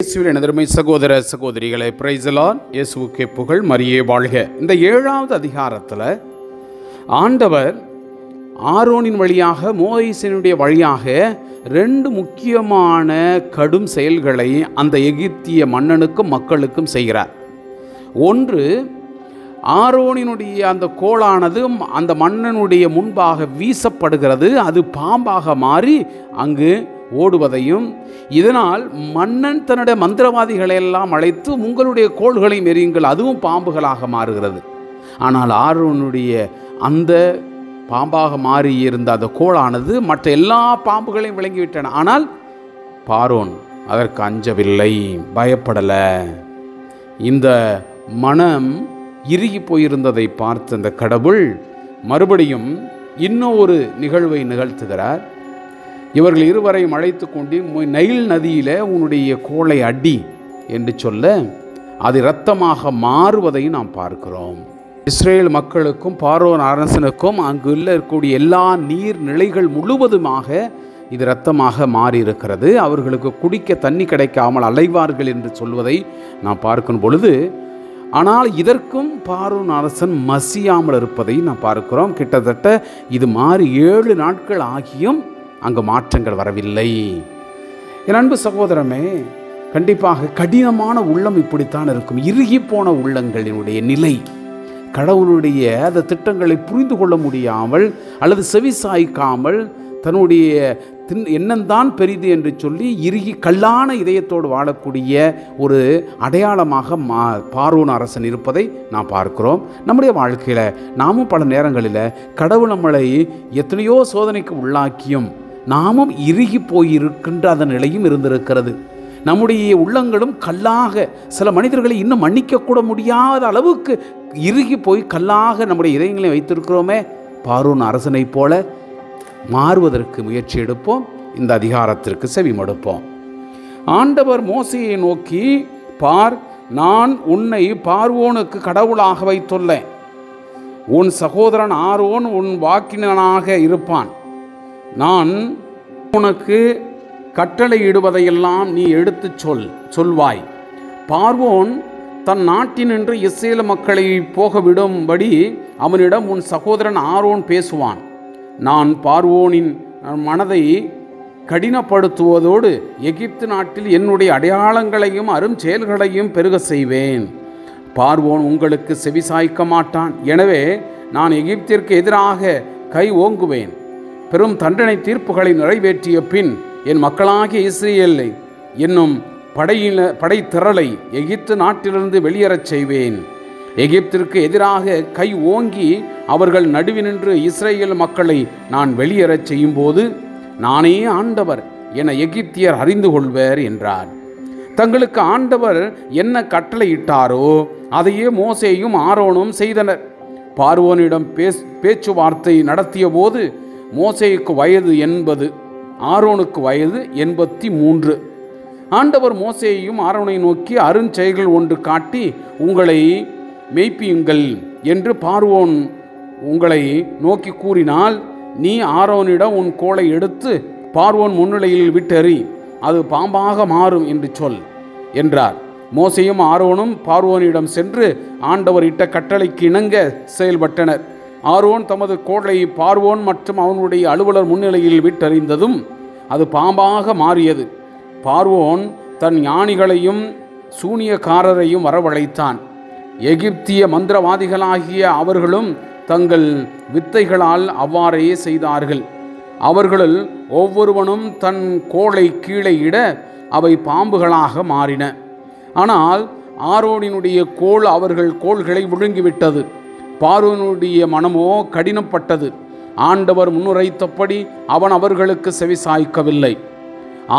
இயேசுவின் எனதருமை சகோதர சகோதரிகளை பிரைசலான் இயேசுவுக்கே புகழ் மரியே வாழ்க. இந்த ஏழாவது அதிகாரத்தில் ஆண்டவர் ஆரோனின் வழியாக மோயிசனுடைய வழியாக ரெண்டு முக்கியமான கடும் செயல்களை அந்த எகிப்திய மன்னனுக்கும் மக்களுக்கும் செய்கிறார். ஒன்று ஆரோனினுடைய அந்த கோளானது அந்த மன்னனுடைய முன்பாக வீசப்படுகிறது அது பாம்பாக மாறி அங்கு ஓடுவதையும் இதனால் மன்னன் தன்னுடைய மந்திரவாதிகளை எல்லாம் அழைத்து உங்களுடைய கோள்களை மெறியுங்கள் அதுவும் பாம்புகளாக மாறுகிறது. ஆனால் ஆர்வனுடைய அந்த பாம்பாக மாறி இருந்த அந்த கோளானது மற்ற எல்லா பாம்புகளையும் விளங்கிவிட்டன. ஆனால் பாரோன் அதற்கு அஞ்சவில்லை பயப்படலை. இந்த மனம் இறுகி போயிருந்ததை பார்த்த அந்த கடவுள் மறுபடியும் இன்னும் ஒரு நிகழ்வை நிகழ்த்துகிறார். இவர்கள் இருவரையும் அழைத்து கொண்டு மு- நைல் நதியில் உன்னுடைய கோலை அடி என்று சொல்ல அது இரத்தமாக மாறுவதையும் நாம் பார்க்கிறோம். இஸ்ரேல் மக்களுக்கும் பார்வோன் அரசனுக்கும் அங்கு இருக்கக்கூடிய எல்லா நீர் நிலைகள் முழுவதுமாக இது இரத்தமாக மாறி இருக்கிறது அவர்களுக்கு குடிக்க தண்ணி கிடைக்காமல் அலைவார்கள் என்று சொல்வதை நாம் பார்க்கும் பொழுது ஆனால் இதற்கும் பார்வன் அரசன் மசியாமல் இருப்பதை நாம் பார்க்கிறோம். கிட்டத்தட்ட இது மாறி ஏழு நாட்கள் ஆகியும் அங்கு மாற்றங்கள் வரவில்லை. என் அன்பு சகோதரமே கண்டிப்பாக கடினமான உள்ளம் இப்படித்தான் இருக்கும். இறுகி போன உள்ளங்களினுடைய நிலை கடவுளுடைய அந்த திட்டங்களை புரிந்து கொள்ள முடியாமல் அல்லது செவிசாய்க்காமல் தன்னுடைய தின் எண்ணந்தான் பெரிது என்று சொல்லி இறுகி கல்லான இதயத்தோடு வாழக்கூடிய ஒரு அடையாளமாக மா பார்வோன் அரசன் இருப்பதை நாம் பார்க்கிறோம். நம்முடைய வாழ்க்கையில் நாமும் பல நேரங்களில் கடவுள் நம்மளை எத்தனையோ சோதனைக்கு உள்ளாக்கியும் நாமும் இறுகி போயிருக்கின்ற அந்த நிலையும் இருந்திருக்கிறது. நம்முடைய உள்ளங்களும் கல்லாக சில மனிதர்களை இன்னும் மன்னிக்கக்கூட முடியாத அளவுக்கு இறுகி போய் கல்லாக நம்முடைய இதயங்களை வைத்திருக்கிறோமே. பார்வோன் அரசனைப் போல மாறுவதற்கு முயற்சி எடுப்போம். இந்த அதிகாரத்திற்கு செவிமடுப்போம். ஆண்டவர் மோசையை நோக்கி பார் நான் உன்னை பார்வோனுக்கு கடவுளாக வைத்துள்ளேன். உன் சகோதரன் ஆரோன் உன் வாக்கினனாக இருப்பான். நான் உனக்கு கட்டளையிடுவதையெல்லாம் நீ எடுத்துச் சொல் சொல்வாய். பார்வோன் தன் நாட்டினின்று இஸ்ரேல மக்களை போகவிடும்படி அவனிடம் உன் சகோதரன் ஆரோன் பேசுவான். நான் பார்வோனின் மனதை கடினப்படுத்துவதோடு எகிப்து நாட்டில் என்னுடைய அடையாளங்களையும் அரும் செயல்களையும் பெருக செய்வேன். பார்வோன் உங்களுக்கு செவிசாய்க்க மாட்டான். எனவே நான் எகிப்திற்கு எதிராக கை ஓங்குவேன். பெரும் தண்டனை தீர்ப்புகளை நிறைவேற்றிய பின் என் மக்களாகிய இஸ்ரேலை என்னும் படையில படைத்திரளை எகிப்து நாட்டிலிருந்து வெளியேறச் செய்வேன். எகிப்திற்கு எதிராக கை ஓங்கி அவர்கள் நடுவினின்று இஸ்ரேல் மக்களை நான் வெளியேறச் செய்யும்போது நானே ஆண்டவர் என எகிப்தியர் அறிந்து கொள்வர் என்றார். தங்களுக்கு ஆண்டவர் என்ன கட்டளையிட்டாரோ அதையே மோசேயும் ஆரோனும் செய்தனர். பார்வோனிடம் பேஸ் பேச்சுவார்த்தை நடத்திய போது மோசைக்கு வயது எண்பது ஆரோனுக்கு வயது எண்பத்தி மூன்று ஆண்டவர் மோசேயையும் ஆரோனை நோக்கி அருஞ்செயல்கள் ஒன்று காட்டி உங்களை மெய்ப்பியுங்கள் என்று பார்வோன் உங்களை நோக்கி கூறினால் நீ ஆரோனிடம் உன் கோலை எடுத்து பார்வோன் முன்னிலையில் விட்டெறி அது பாம்பாக மாறும் என்று சொல் என்றார். மோசையும் ஆரோனும் பார்வோனிடம் சென்று ஆண்டவர் இட்ட கட்டளைக்கு இணங்க செயல்பட்டனர். ஆரோன் தமது கோலை பார்வோன் மற்றும் அவனுடைய அலுவலர் முன்னிலையில் விட்டறிந்ததும் அது பாம்பாக மாறியது. பார்வோன் தன் ஞானிகளையும் சூனியக்காரரையும் வரவழைத்தான். எகிப்திய மந்திரவாதிகளாகிய அவர்களும் தங்கள் வித்தைகளால் அவ்வாறே செய்தார்கள். அவர்களுள் ஒவ்வொருவனும் தன் கோளை கீழே இட அவை பாம்புகளாக மாறின. ஆனால் ஆரோனினுடைய கோள் அவர்கள் கோள்களை விழுங்கிவிட்டது. பார்வனுடைய மனமோ கடினப்பட்டது. ஆண்டவர் முன்னுரைத்தபடி அவன் அவர்களுக்கு செவிசாய்க்கவில்லை.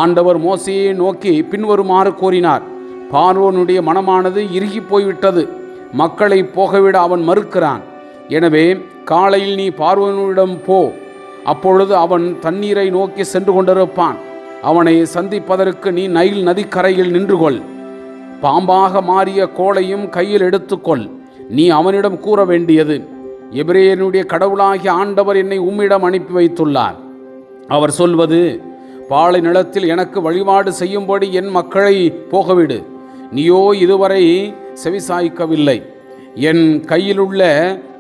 ஆண்டவர் மோசையை நோக்கி பின்வருமாறு கூறினார் பார்வோனுடைய மனமானது இறுகி போய்விட்டது. மக்களை போகவிட அவன் மறுக்கிறான். எனவே காலையில் நீ பார்வனுடன் போ. அப்பொழுது அவன் தண்ணீரை நோக்கி சென்று கொண்டிருப்பான். அவனை சந்திப்பதற்கு நீ நைல் நதிக்கரையில் நின்று கொள் பாம்பாக மாறிய கோலையும் கையில் எடுத்துக்கொள். நீ அவனிடம் கூற வேண்டியது எபிரேயனுடைய கடவுளாகிய ஆண்டவர் என்னை உம்மிடம் அனுப்பி வைத்துள்ளார். அவர் சொல்வது பாலை நிலத்தில் எனக்கு வழிபாடு செய்யும்படி என் மக்களை போகவிடு. நீயோ இதுவரை செவிசாய்க்கவில்லை. என் கையிலுள்ள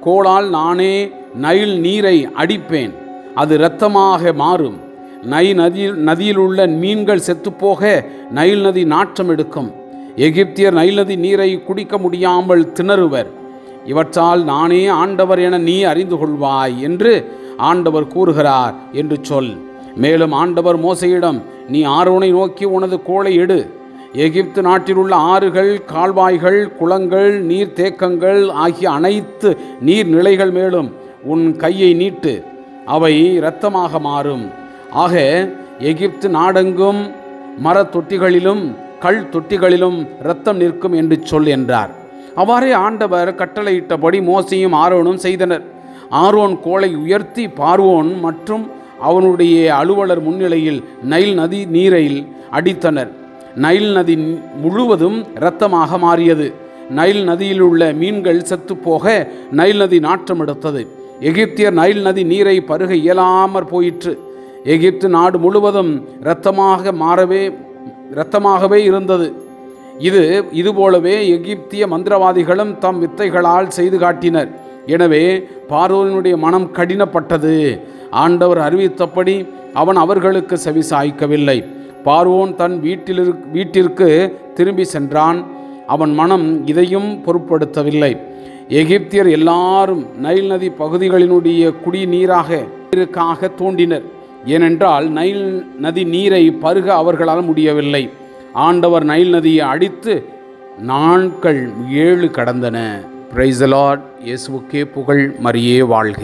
கோளால் நானே நைல் நீரை அடிப்பேன். அது இரத்தமாக மாறும். நை நதியில் நதியில் உள்ள மீன்கள் செத்துப்போக நைல் நதி நாற்றம் எடுக்கும் எகிப்தியர் நைல் நதி நீரை குடிக்க முடியாமல் திணறுவர். இவற்றால் நானே ஆண்டவர் என நீ அறிந்து கொள்வாய் என்று ஆண்டவர் கூறுகிறார் என்று சொல். மேலும் ஆண்டவர் மோசையிடம் நீ ஆரோனை நோக்கி உனது கோலை எடு. எகிப்து நாட்டில் உள்ள ஆறுகள் கால்வாய்கள் குளங்கள் நீர்த்தேக்கங்கள் ஆகிய அனைத்து நீர்நிலைகள் மேலும் உன் கையை நீட்டு. அவை இரத்தமாக மாறும். ஆக எகிப்து நாடெங்கும் மரத் தொட்டிகளிலும் கல் தொட்டிகளிலும் இரத்தம் நிற்கும் என்று சொல் என்றார். அவ்வாறே ஆண்டவர் கட்டளையிட்டபடி மோசையும் ஆரோனும் செய்தனர். ஆரோன் கோலை உயர்த்தி பார்வோன் மற்றும் அவனுடைய அலுவலர் முன்னிலையில் நைல் நதி நீரில் அடித்தனர். நைல் நதி முழுவதும் இரத்தமாக மாறியது. நைல் நதியில் உள்ள மீன்கள் செத்துப்போக நைல் நதி நாற்றம் எடுத்தது. எகிப்தியர் நைல் நதி நீரை பருக இயலாமற் போயிற்று. எகிப்து நாடு முழுவதும் இரத்தமாக மாறவே இரத்தமாகவே இருந்தது. இது இதுபோலவே எகிப்திய மந்திரவாதிகளும் தம் வித்தைகளால் செய்து காட்டினர். எனவே பார்வோனுடைய மனம் கடினப்பட்டது. ஆண்டவர் அறிவித்தபடி அவன் அவர்களுக்கு செவி சாய்க்கவில்லை பார்வோன் தன் வீட்டிலிரு வீட்டிற்கு திரும்பி சென்றான். அவன் மனம் இதையும் பொருட்படுத்தவில்லை. எகிப்தியர் எல்லாரும் நைல் நதி பகுதிகளினுடைய குடிநீராக தோண்டினர். ஏனென்றால் நைல் நதி நீரை பருக அவர்களால் முடியவில்லை. ஆண்டவர் நைல் நதியை அடித்து நாட்கள் ஏழு கடந்தன. பிரைசலாட் இயேசுக்கே புகழ் மரியே வாழ்க.